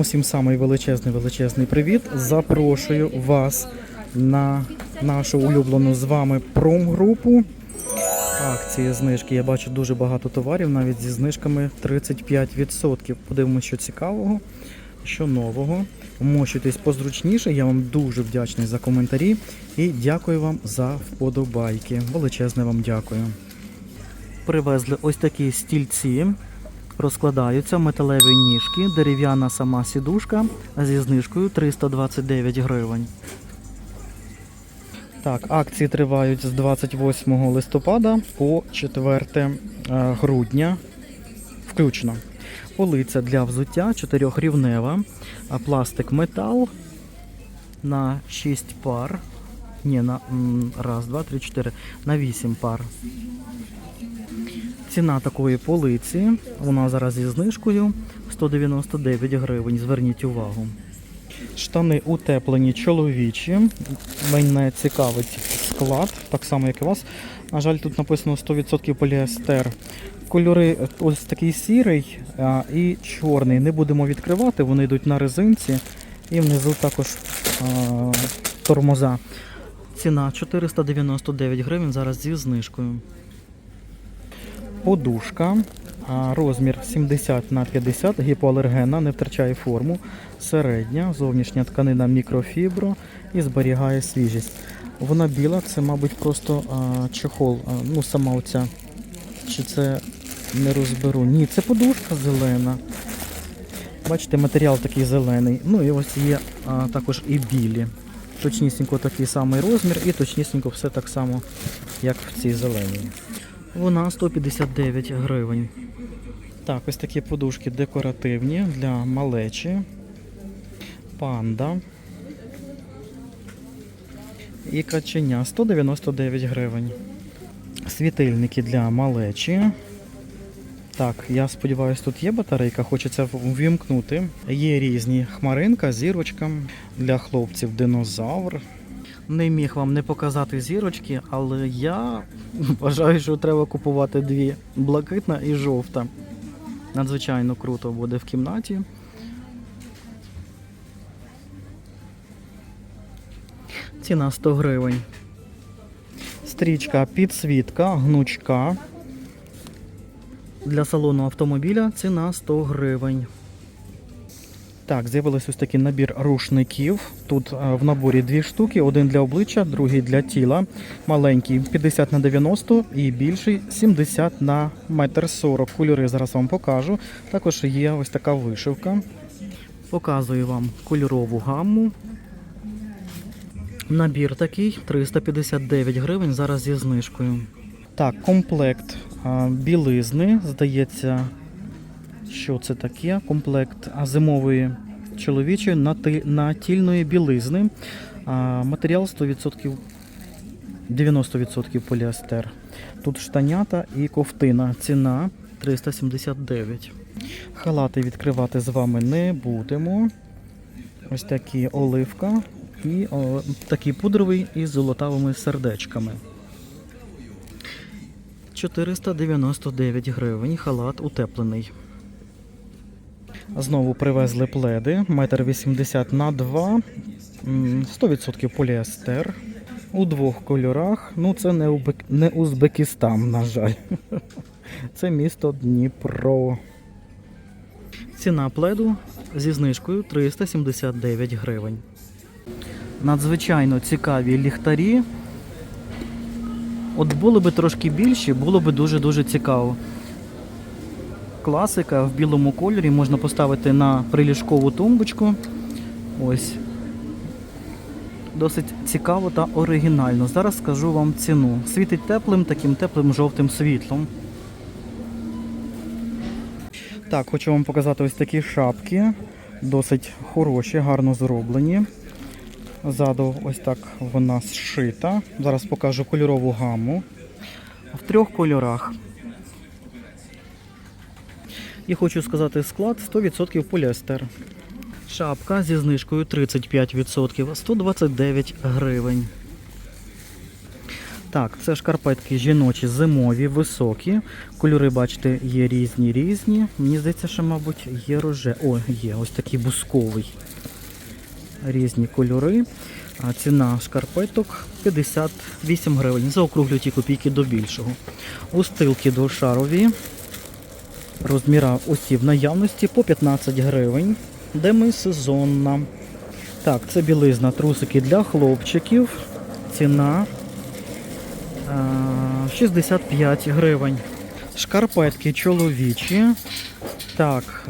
Усім самий величезний величезний привіт. Запрошую вас на нашу улюблену з вами промгрупу. Акції знижки. Я бачу дуже багато товарів, навіть зі знижками 35%. Подивимося, що цікавого, що нового. Вмощуйтесь позручніше. Я вам дуже вдячний за коментарі і дякую вам за вподобайки. Величезне вам дякую. Привезли ось такі стільці. Розкладаються металеві ніжки, дерев'яна сама сідушка зі знижкою 329 гривень. Так, акції тривають з 28 листопада по 4 е, грудня включно. Полиця для взуття чотирьохрівнева, пластик метал на 6 пар. Ні, на раз, два, три, чотири, на 8 пар. Ціна такої полиці, вона зараз зі знижкою 199 гривень. Зверніть увагу. Штани утеплені чоловічі. Мене цікавить склад, так само як і вас. На жаль, тут написано 100% поліестер. Кольори ось такий сірий і чорний. Не будемо відкривати, вони йдуть на резинці. І внизу також а, тормоза. Ціна 499 гривень зараз зі знижкою. Подушка. Розмір 70 на 50, гіпоалергенна, не втрачає форму. Середня, зовнішня тканина мікрофібро і зберігає свіжість. Вона біла, це, мабуть, просто а, чехол. А, ну, сама оця. Чи це не розберу? Ні, це подушка зелена. Бачите, матеріал такий зелений. Ну і ось є а, також і білі. Точнісінько такий самий розмір і точнісінько все так само, як в цій зеленій. Вона 159 гривень. Так, ось такі подушки декоративні для малечі. Панда. І каченя 199 гривень. Світильники для малечі. Так, я сподіваюся, тут є батарейка, хочеться ввімкнути. Є різні хмаринка, зірочка для хлопців динозавр. Не міг вам не показати зірочки, але я вважаю, що треба купувати дві: блакитна і жовта. Надзвичайно круто буде в кімнаті. Ціна 100 гривень. Стрічка підсвітка, гнучка. Для салону автомобіля ціна 100 гривень. Так, з'явився ось такий набір рушників. Тут е, в наборі дві штуки: один для обличчя, другий для тіла. Маленький 50 на 90 і більший 70 на 1,40 м. Кольори зараз вам покажу. Також є ось така вишивка. Показую вам кольорову гамму. Набір такий 359 гривень зараз зі знижкою. Так, комплект білизни, здається, що це таке? Комплект зимової чоловічої натільної білизни. Матеріал 100%, 90% поліестер. Тут штанята і ковтина. Ціна 379. Халати відкривати з вами не будемо. Ось такі оливка і о, такий пудровий із золотавими сердечками. 499 гривень, халат утеплений. Знову привезли пледи, 1,80 на 2, м, 100% поліестер. У двох кольорах. Ну, це не, Узбек... не Узбекистан, на жаль. Це місто Дніпро. Ціна пледу зі знижкою 379 гривень. Надзвичайно цікаві ліхтарі. От були би трошки більші, було би дуже-дуже цікаво. Класика в білому кольорі можна поставити на приліжкову тумбочку. Ось. Досить цікаво та оригінально. Зараз скажу вам ціну. Світить теплим, таким теплим жовтим світлом. Так, хочу вам показати ось такі шапки. Досить хороші, гарно зроблені. Ззаду ось так вона зшита. Зараз покажу кольорову гаму. В трьох кольорах. І хочу сказати склад 100% поліестер. Шапка зі знижкою 35%, 129 гривень. Так, це шкарпетки жіночі, зимові, високі. Кольори, бачите, є різні різні. Мені здається, що, мабуть, є роже. О, є ось такий бусковий. Різні кольори. А ціна шкарпеток 58 гривень. Заокруглю ті копійки до більшого. Устилки двошарові. Розміра усі в наявності по 15 гривень. Демисезонна. Так, це білизна, трусики для хлопчиків. Ціна 65 гривень. Шкарпетки чоловічі. Так,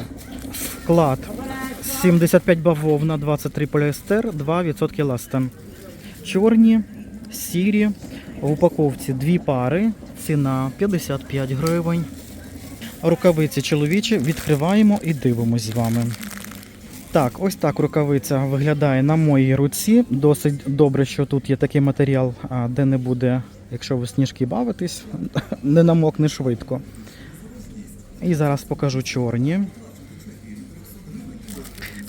склад 75 бавовна, 23 поліестер, 2% ластен. Чорні, сірі. В упаковці дві пари. Ціна 55 гривень. Рукавиці чоловічі відкриваємо і дивимось з вами. Так, ось так рукавиця виглядає на моїй руці. Досить добре, що тут є такий матеріал, де не буде, якщо ви сніжки бавитесь, не намокне швидко. І зараз покажу чорні.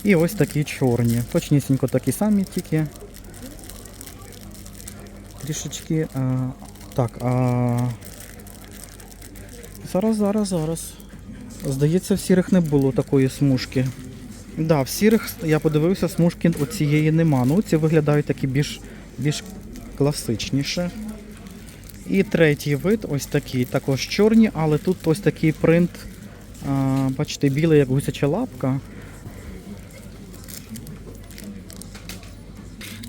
І ось такі чорні. Точнісінько такі самі, тільки трішечки. А, так, а... зараз, зараз, зараз. Здається, в сірих не було такої смужки. Да, в сірих я подивився, смужки оцієї нема. Ну, ці виглядають такі більш, більш класичніше. І третій вид, ось такий, також чорні, але тут ось такий принт, а, бачите, білий, як гусяча лапка.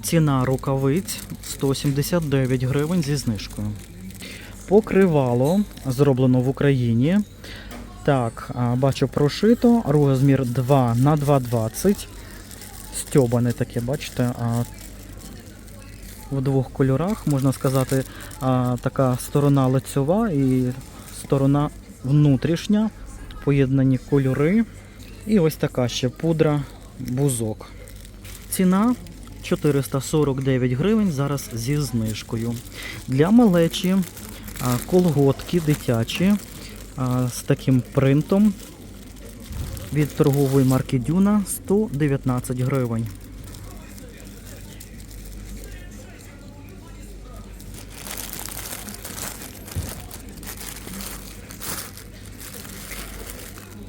Ціна рукавиць 179 гривень зі знижкою. Покривало зроблено в Україні. Так, бачу прошито. Розмір 2 на 2,20. Стьобане таке, бачите, в двох кольорах, можна сказати, така сторона лицьова і сторона внутрішня. Поєднані кольори. І ось така ще пудра бузок. Ціна 449 гривень зараз зі знижкою. Для малечі колготки дитячі з таким принтом від торгової марки Дюна 119 гривень.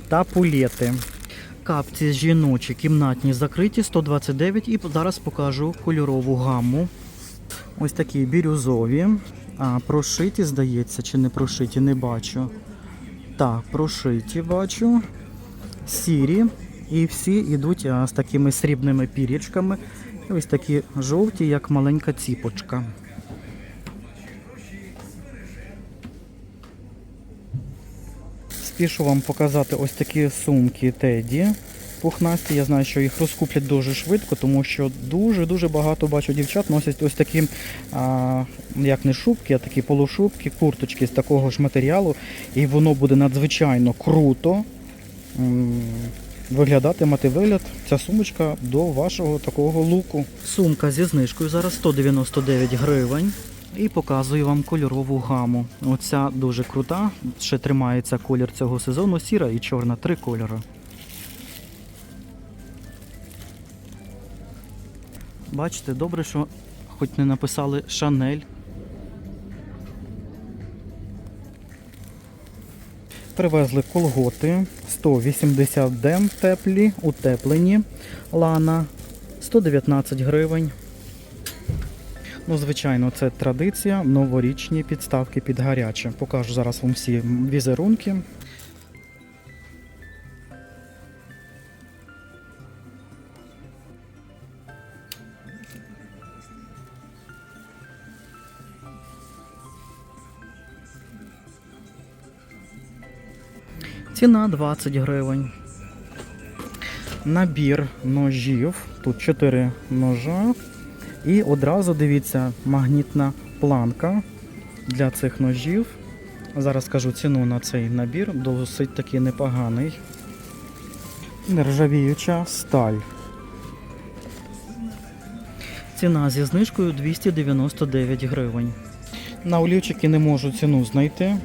Та пулети. Капці жіночі кімнатні закриті 129 і зараз покажу кольорову гамму. Ось такі бірюзові. А, прошиті, здається, чи не прошиті, не бачу. Так, прошиті бачу. Сірі. І всі йдуть з такими срібними пірічками. Ось такі жовті, як маленька ціпочка. Спішу вам показати ось такі сумки Теді. Пухнасті, я знаю, що їх розкуплять дуже швидко, тому що дуже-дуже багато бачу дівчат носять ось такі, а, як не шубки, а такі полушубки, курточки з такого ж матеріалу. І воно буде надзвичайно круто виглядати, мати вигляд. Ця сумочка до вашого такого луку. Сумка зі знижкою зараз 199 гривень. І показую вам кольорову гаму. Оця дуже крута. Ще тримається колір цього сезону. Сіра і чорна. Три кольори. Бачите, добре, що хоч не написали Шанель. Привезли колготи 180 дем теплі, утеплені. Лана 119 гривень. Ну, звичайно, це традиція, новорічні підставки під гаряче. Покажу зараз вам всі візерунки. Ціна 20 гривень. Набір ножів. Тут 4 ножа. І одразу дивіться, магнітна планка для цих ножів. Зараз скажу ціну на цей набір, досить таки непоганий. Нержавіюча сталь. Ціна зі знижкою 299 гривень. На олівчики не можу ціну знайти.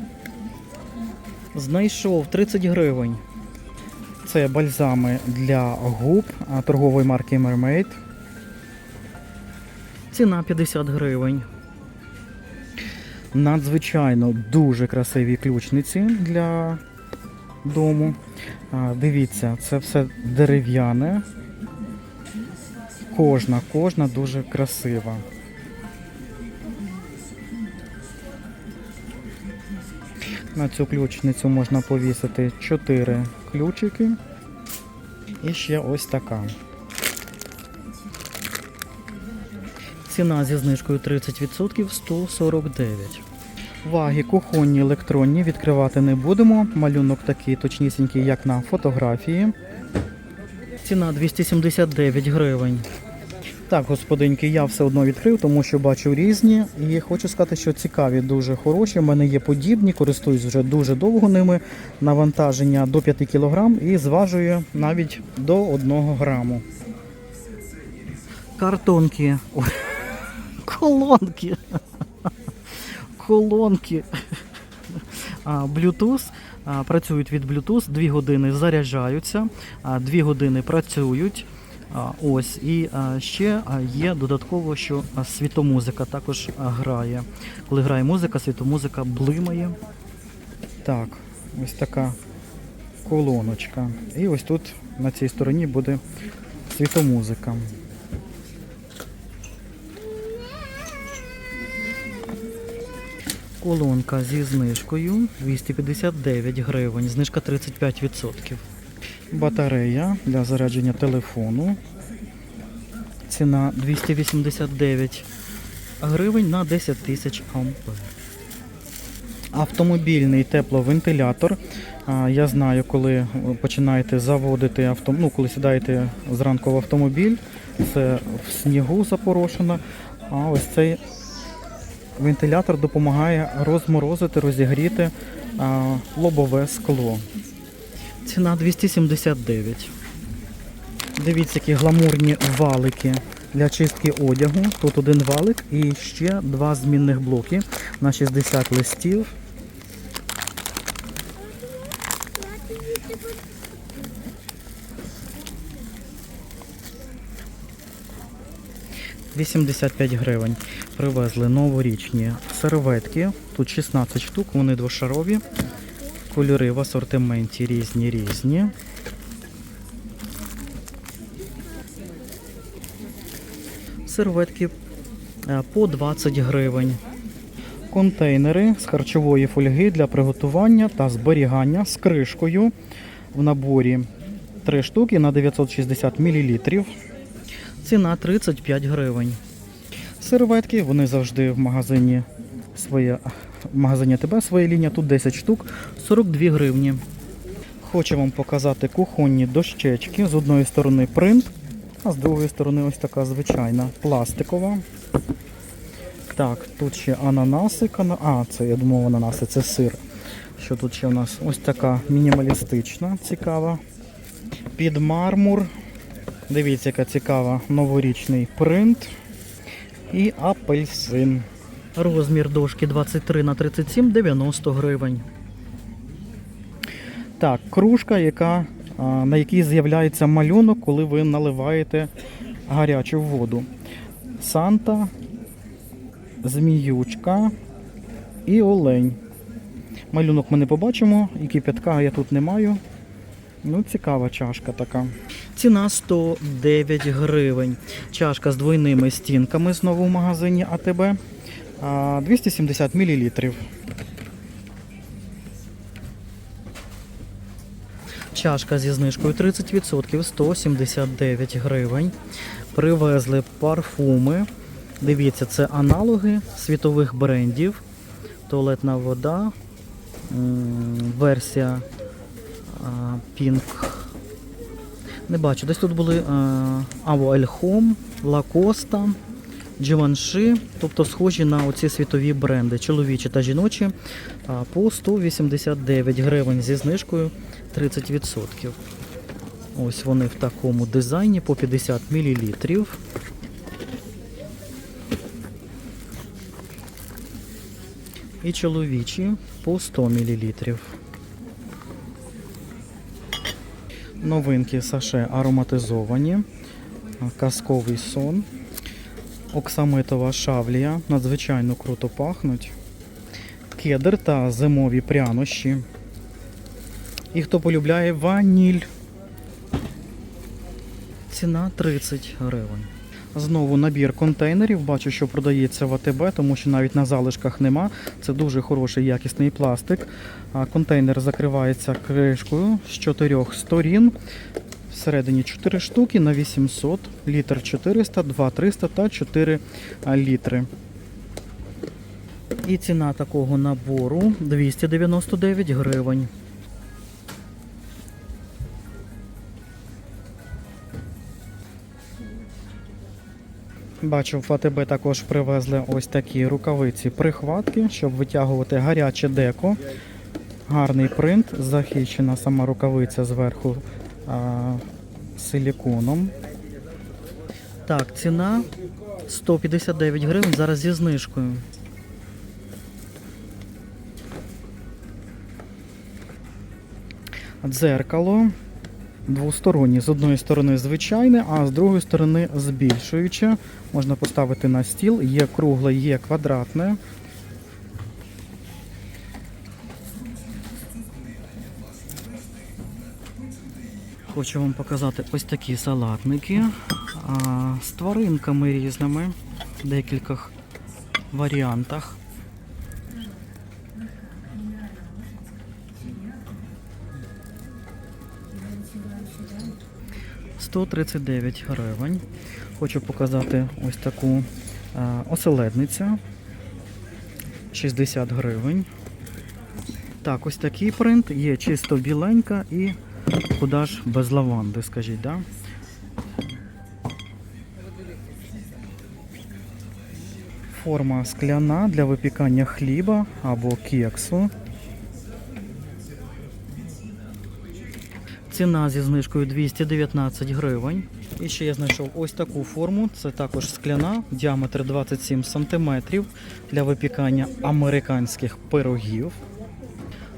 Знайшов 30 гривень. Це бальзами для губ торгової марки Mermaid. Ціна 50 гривень. Надзвичайно дуже красиві ключниці для дому. Дивіться, це все дерев'яне. Кожна, кожна дуже красива. На цю ключницю можна повісити 4 ключики. І ще ось така. Ціна зі знижкою 30% 149. Ваги кухонні електронні відкривати не будемо. Малюнок такий точнісінький, як на фотографії. Ціна 279 гривень. Так, господинки, я все одно відкрив, тому що бачу різні. І хочу сказати, що цікаві, дуже хороші. У мене є подібні, користуюсь вже дуже довго ними. Навантаження до 5 кг і зважує навіть до 1 граму. Картонки. Ой, Колонки. Колонки. Bluetooth. Працюють від Bluetooth, 2 години заряджаються, 2 години працюють. Ось і ще є додатково, що світомузика також грає. Коли грає музика, світомузика блимає. Так, ось така колоночка. І ось тут на цій стороні буде світомузика. Колонка зі знижкою 259 гривень, знижка 35%. Батарея для зарядження телефону. Ціна 289 гривень на 10 тисяч ампер. Автомобільний тепловентилятор. Я знаю, коли починаєте заводити авто, ну, коли сідаєте зранку в автомобіль, це в снігу запорошено. А ось цей вентилятор допомагає розморозити, розігріти лобове скло. Ціна 279. Дивіться, які гламурні валики для чистки одягу. Тут один валик і ще два змінних блоки на 60 листів. «85 гривень. Привезли новорічні серветки. Тут 16 штук, вони двошарові. Кольори в асортименті різні різні. Серветки е, по 20 гривень. Контейнери з харчової фольги для приготування та зберігання з кришкою в наборі 3 штуки на 960 мл. Ціна 35 гривень. Серветки, вони завжди в магазині своє в магазині ТБ своя лінія, тут 10 штук, 42 гривні. Хочу вам показати кухонні дощечки. З одної сторони принт, а з другої сторони ось така звичайна пластикова. Так, тут ще ананаси. А, це я думав ананаси, це сир. Що тут ще у нас? Ось така мінімалістична, цікава. Під мармур. Дивіться, яка цікава новорічний принт. І апельсин. Розмір дошки 23 на 37 90 гривень. Так, кружка, яка, на якій з'являється малюнок, коли ви наливаєте гарячу воду. Санта, зміючка і олень. Малюнок ми не побачимо, і кип'ятка я тут не маю. Ну, цікава чашка така. Ціна 109 гривень. Чашка з двойними стінками знову в магазині АТБ. 270 мл. Чашка зі знижкою 30% 179 гривень. Привезли парфуми. Дивіться, це аналоги світових брендів. Туалетна вода. Версія Pink. Не бачу. Десь тут були Аво Ельхом, Лакоста. Givenchy, тобто схожі на оці світові бренди, чоловічі та жіночі, по 189 гривень зі знижкою 30%. Ось вони в такому дизайні по 50 мл. І чоловічі по 100 мл. Новинки саше ароматизовані. Казковий сон. Оксамитова шавлія. Надзвичайно круто пахнуть. кедр та зимові прянощі. І хто полюбляє ваніль. Ціна 30 гривень. Знову набір контейнерів. Бачу, що продається в АТБ, тому що навіть на залишках нема. Це дуже хороший якісний пластик. Контейнер закривається кришкою з чотирьох сторін. Всередині 4 штуки на 800, літр 400, 2 300 та 4 літри. І ціна такого набору 299 гривень. Бачу, в АТБ також привезли ось такі рукавиці прихватки, щоб витягувати гаряче деко. Гарний принт, захищена сама рукавиця зверху силіконом. Так, ціна 159 гривень, зараз зі знижкою. Дзеркало двостороннє. З одної сторони звичайне, а з другої сторони збільшуюче. Можна поставити на стіл. Є кругле, є квадратне. Хочу вам показати ось такі салатники а, з тваринками різними, в декількох варіантах. Сто тридцять гривень. Хочу показати ось таку а, оселедницю. 60 гривень. Так, ось такий принт. Є чисто біленька і куди ж без лаванди, скажіть, да? Форма скляна для випікання хліба або кексу. Ціна зі знижкою 219 гривень. І ще я знайшов ось таку форму. Це також скляна, діаметр 27 см для випікання американських пирогів.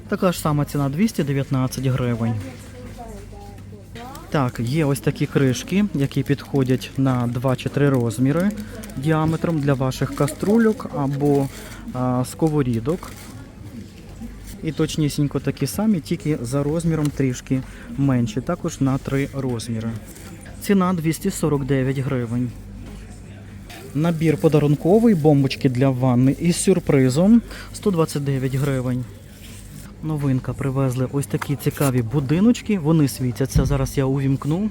Така ж сама ціна 219 гривень. Так, є ось такі кришки, які підходять на 2 чи 3 розміри діаметром для ваших каструльок або а, сковорідок. І точнісінько такі самі, тільки за розміром трішки менші, також на 3 розміри. Ціна 249 гривень. Набір подарунковий, бомбочки для ванни із сюрпризом 129 гривень. Новинка привезли ось такі цікаві будиночки. Вони світяться. Зараз я увімкну.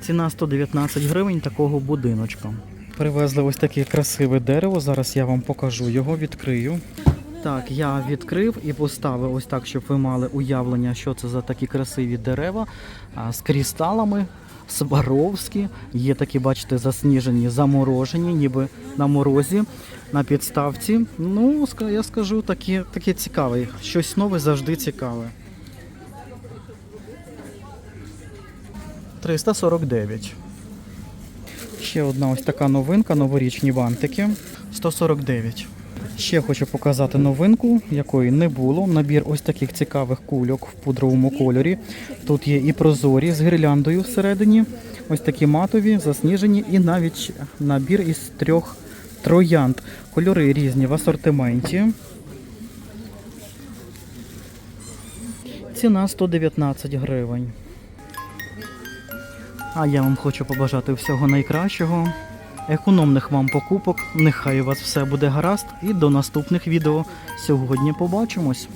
Ціна 119 гривень такого будиночка. Привезли ось таке красиве дерево. Зараз я вам покажу його, відкрию. Так, я відкрив і поставив ось так, щоб ви мали уявлення, що це за такі красиві дерева з крісталами. Сваровські, є такі, бачите, засніжені, заморожені, ніби на морозі, на підставці. Ну, я скажу, такі, такі цікаві. Щось нове завжди цікаве. 349. Ще одна ось така новинка, новорічні бантики. 149. Ще хочу показати новинку, якої не було. Набір ось таких цікавих кульок в пудровому кольорі. Тут є і прозорі з гірляндою всередині, ось такі матові, засніжені, і навіть набір із трьох троянд. Кольори різні в асортименті. Ціна 119 гривень. А я вам хочу побажати всього найкращого. Економних вам покупок. Нехай у вас все буде гаразд. І до наступних відео. Сьогодні побачимось.